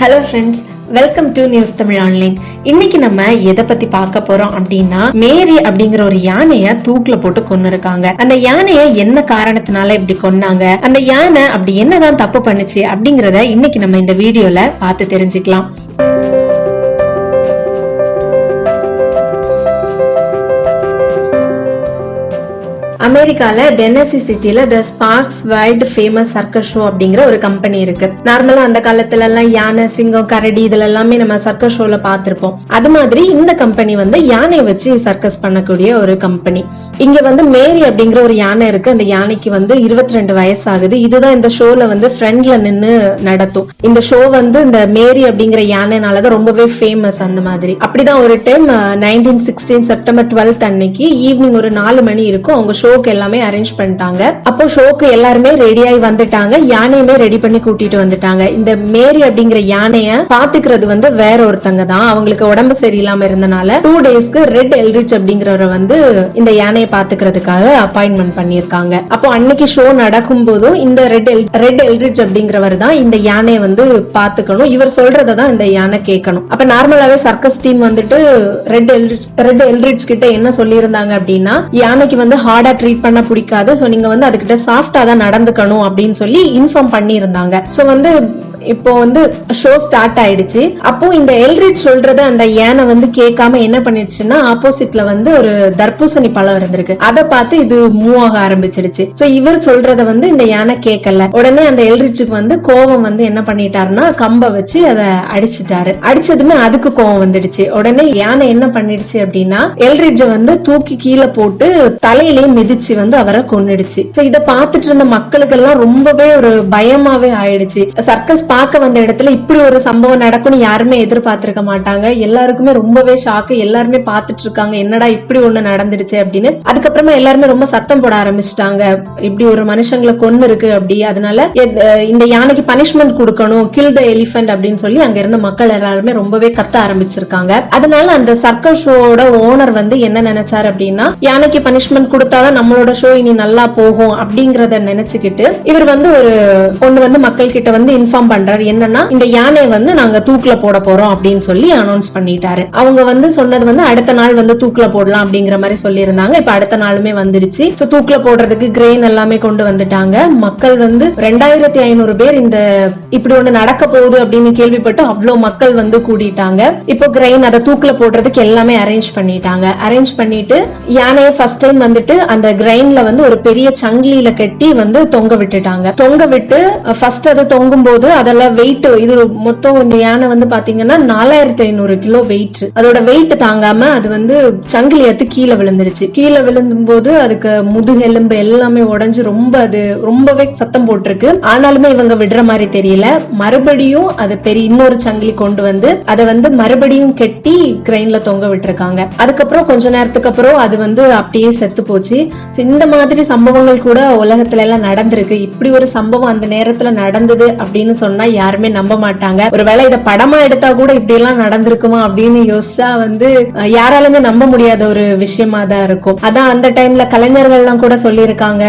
Hello friends welcome to news Tamil online இன்னைக்கு நம்ம எதை பத்தி பார்க்க போறோம் அப்படின்னா மேரி அப்படிங்கிற ஒரு யானைய தூக்குல போட்டு கொன்னு இருக்காங்க அந்த யானைய என்ன காரணத்தினால இப்படி கொன்னாங்க? அந்த யானை அப்படி என்னதான் தப்பு பண்ணுச்சு அப்படிங்கறத இன்னைக்கு நம்ம இந்த வீடியோல பார்த்து தெரிஞ்சுக்கலாம். அமெரிக்கால டென்னசி சிட்டில the Sparks world famous circus show அப்படிங்கிற ஒரு கம்பெனி இருக்கு. நார்மலா அந்த காலத்துல எல்லாம் யானை சிங்கம் கரடி இதுல எல்லாமே நம்ம சர்க்கஸ் ஷோல பார்த்திருப்போம். அது மாதிரி இந்த கம்பெனி வந்து யானை வச்சு சர்க்கஸ் பண்ணக்கூடிய ஒரு கம்பெனி இங்க வந்து மேரி அப்படிங்கிற ஒரு யானை இருக்கு. அந்த யானைக்கு வந்து இருபத்தி ரெண்டு வயசு ஆகுது இதுதான் இந்த ஷோல வந்து ஃப்ரண்ட்ல நின்னு நடத்தும். இந்த ஷோ வந்து இந்த மேரி அப்படிங்கிற யானைனாலதான் ரொம்பவே ஃபேமஸ் அந்த மாதிரி. அப்படிதான் ஒரு time nineteen sixteen September twelfth அன்னைக்கு ஈவினிங் ஒரு நாலு மணி இருக்கும். அவங்க ஷோக்கு எல்லாமே அரேஞ்ச் பண்ணிட்டாங்க. அப்போ ஷோக்கு எல்லாருமே ரெடி ஆகி வந்துட்டாங்க. யானையுமே ரெடி பண்ணி கூட்டிட்டு வந்துட்டாங்க. இந்த மேரி அப்படிங்கிற யானைய பாத்துக்கிறது வந்து வேற ஒருத்தங்க தான். அவங்களுக்கு உடம்பு சரியில்லாம இருந்தனால டூ டேஸ்க்கு ரெட் எல்ரிச் அப்படிங்கிறவரை வந்து இந்த யானையை பாத்துக்கிறதுக்காக அப்பாயின்மெண்ட் பண்ணியிருக்காங்க. அப்போ அன்னைக்கு ஷோ நடக்கும் போதும் இந்த ரெட் எல் ரெட் எல்ரிச் அப்படிங்கிறவர் தான் இந்த யானையை வந்து பாத்துக்கணும். இவர் சொல்றதை தான் இந்த யானை கேட்கணும். அப்ப நார்மலாவே சர்க்கஸ் டீம் வந்துட்டு ரெட் எல்ரிச் ரெட் எல்ரிச் கிட்ட என்ன சொல்லியிருந்தாங்க அப்படின்னா யானைக்கு வந்து ஹார்ட் ட்ரீட் பண்ண பிடிக்காது. ஸோ நீங்க வந்து அதுக்கிட்ட சாஃப்டா தான் நடந்துக்கணும் அப்படின்னு சொல்லி இன்ஃபார்ம் பண்ணியிருந்தாங்க. ஸோ வந்து இப்போ வந்து ஷோ ஸ்டார்ட் ஆயிடுச்சு. அப்போ இந்த எல்ரிச் சொல்றது அந்த யானை வந்து கேட்காம என்ன பண்ணிடுச்சுன்னா ஆப்போசிட்ல வந்து ஒரு தர்பூசணி பழம் இருந்திருக்கு. அதை பார்த்து இது மூவ் ஆக ஆரம்பிச்சிடுச்சு. சோ இவர் சொல்றத வந்து இந்த யானை கேட்கல. உடனே அந்த எல்ரிச்சுக்கு வந்து கோவம் வந்து என்ன பண்ணிட்டாருன்னா கம்ப வச்சு அதை அடிச்சிட்டாரு. அடிச்சதுமே அதுக்கு கோவம் வந்துடுச்சு. உடனே யானை என்ன பண்ணிடுச்சு அப்படின்னா எல்ரிட்ஜ வந்து தூக்கி கீழே போட்டு தலையிலேயே மிதிச்சு வந்து அவரை கொன்னுடுச்சு. சோ இத பாத்துட்டு இருந்த மக்களுக்கெல்லாம் ரொம்பவே ஒரு பயமாவே ஆயிடுச்சு. சர்க்கஸ் பார்க்க வந்த இடத்துல இப்படி ஒரு சம்பவம் நடக்கும்னு யாருமே எதிர்பார்த்திருக்க மாட்டாங்க. எல்லாருக்குமே ரொம்பவே ஷாக்கு எல்லாருமே பார்த்துட்டு இருக்காங்க. என்னடா இப்படி ஒண்ணு நடந்துடுச்சு அப்படின்னு. அதுக்கப்புறமா எல்லாருமே ரொம்ப சத்தம் போட ஆரம்பிச்சிட்டாங்க. இப்படி ஒரு மனுஷங்களை கொன்னு இருக்கு அப்படி. அதனால இந்த யானைக்கு பனிஷ்மெண்ட் கொடுக்கணும் கில் த எலிஃபென்ட் அப்படின்னு சொல்லி அங்க இருந்த மக்கள் எல்லாருமே ரொம்பவே கத்த ஆரம்பிச்சிருக்காங்க. அதனால அந்த சர்க்கஸ் ஷோவோட ஓனர் வந்து என்ன நினைச்சாரு அப்படின்னா யானைக்கு பனிஷ்மெண்ட் கொடுத்தாதான் நம்மளோட ஷோ இனி நல்லா போகும் அப்படிங்கறத நினைச்சுக்கிட்டு இவர் வந்து ஒரு ஒண்ணு வந்து மக்கள் கிட்ட வந்து இன்ஃபார்ம் பண்றாரு. என்னன்னா இந்த யானை வந்து நாங்க தூக்குல போட போறோம் அப்படின்னு சொல்லி அனௌன்ஸ் பண்ணிட்டாரு. அவங்க வந்து சொன்னது வந்து அடுத்த நாள் வந்து தூக்குல போடலாம் அப்படிங்கிற மாதிரி சொல்லியிருந்தாங்க. இப்ப அடுத்த நாளுமே வந்துடுச்சு ஸோ தூக்குல போடுறதுக்கு கிரெயின் எல்லாமே கொண்டு வந்துட்டாங்க. மக்கள் வந்து ரெண்டாயிரத்தி ஐநூறு பேர் இந்த இப்படி ஒண்ணு நடக்க போகுது அப்படின்னு கேள்விப்பட்டு அவ்வளவு மக்கள் வந்து கூடிட்டாங்க. இப்போ கிரெயின் அதை தூக்குல போடுறதுக்கு எல்லாமே அரேஞ்ச் பண்ணிட்டாங்க. அரேஞ்ச் பண்ணிட்டு யானையை ஃபர்ஸ்ட் டைம் வந்துட்டு அந்த கிரெயின்ல வந்து ஒரு பெரிய சங்கிலியில கட்டி வந்து தொங்க விட்டுட்டாங்க. தொங்க விட்டு ஃபர்ஸ்ட் அது தொங்கும் போது அதெல்லாம் வெயிட் இது மொத்தம் இந்த யானை வந்து பாத்தீங்கன்னா நாலாயிரத்தி ஐநூறு கிலோ வெயிட் அதோட வெயிட் தாங்காம அது வந்து சங்கிலி எடுத்து கீழே விழுந்துருச்சு கீழே விழுந்தும் போது அதுக்கு முதுகெலும்பு எல்லாமே உடைஞ்சு ரொம்ப அது ரொம்பவே சத்தம் போட்டிருக்கு. ஆனாலுமே இவங்க விடுற மாதிரி தெரியல. மறுபடியும் அது பெரிய இன்னொரு சங்கிலி கொண்டு வந்து அதை வந்து மறுபடியும் கெட்டி கிரெயின்ல தொங்க விட்டுருக்காங்க. அதுக்கப்புறம் கொஞ்ச நேரத்துக்கு அப்புறம் அது வந்து அப்படியே செத்து போச்சு. இந்த மாதிரி சம்பவங்கள் கூட உலகத்துல எல்லாம் நடந்திருக்கு. இப்படி ஒரு சம்பவம் அந்த நேரத்துல நடந்தது அப்படின்னு சொன்ன யாருமே நம்ப மாட்டாங்க. ஒருவேளை இதை படமா எடுத்தா கூட இப்படி எல்லாம் நடந்திருக்குமா அப்படின்னு யோசிச்சா வந்து யாராலுமே நம்ப முடியாத ஒரு விஷயமா தான் இருக்கும். அதான் அந்த டைம்ல கலைஞர்கள்லாம் கூட சொல்லியிருக்காங்க.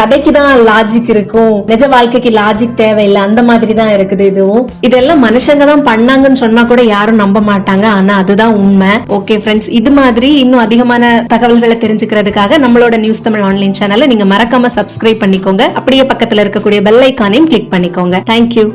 கதைக்கு தான் லாஜிக் இருக்கும். நிஜ வாழ்க்கைக்கு லாஜிக் தேவையில்லை. அந்த மாதிரி தான் இருக்குது இதுவும். இதெல்லாம் மனுஷங்க தான் பண்ணாங்கன்னு சொன்னா கூட யாரும் நம்ப மாட்டாங்க. ஆனா அதுதான் உண்மை. ஓகே ஃப்ரெண்ட்ஸ் இது மாதிரி இன்னும் அதிகமான தகவல்களை தெரிஞ்சுக்கிறதுக்காக நம்மளோட நியூஸ் தமிழ் ஆன்லைன் சேனலை நீங்க மறக்காம சப்ஸ்கிரைப் பண்ணிக்கோங்க. அப்படியே பக்கத்துல இருக்கக்கூடிய பெல் ஐக்கானையும் கிளிக் பண்ணிக்கோங்க. தேங்க்யூ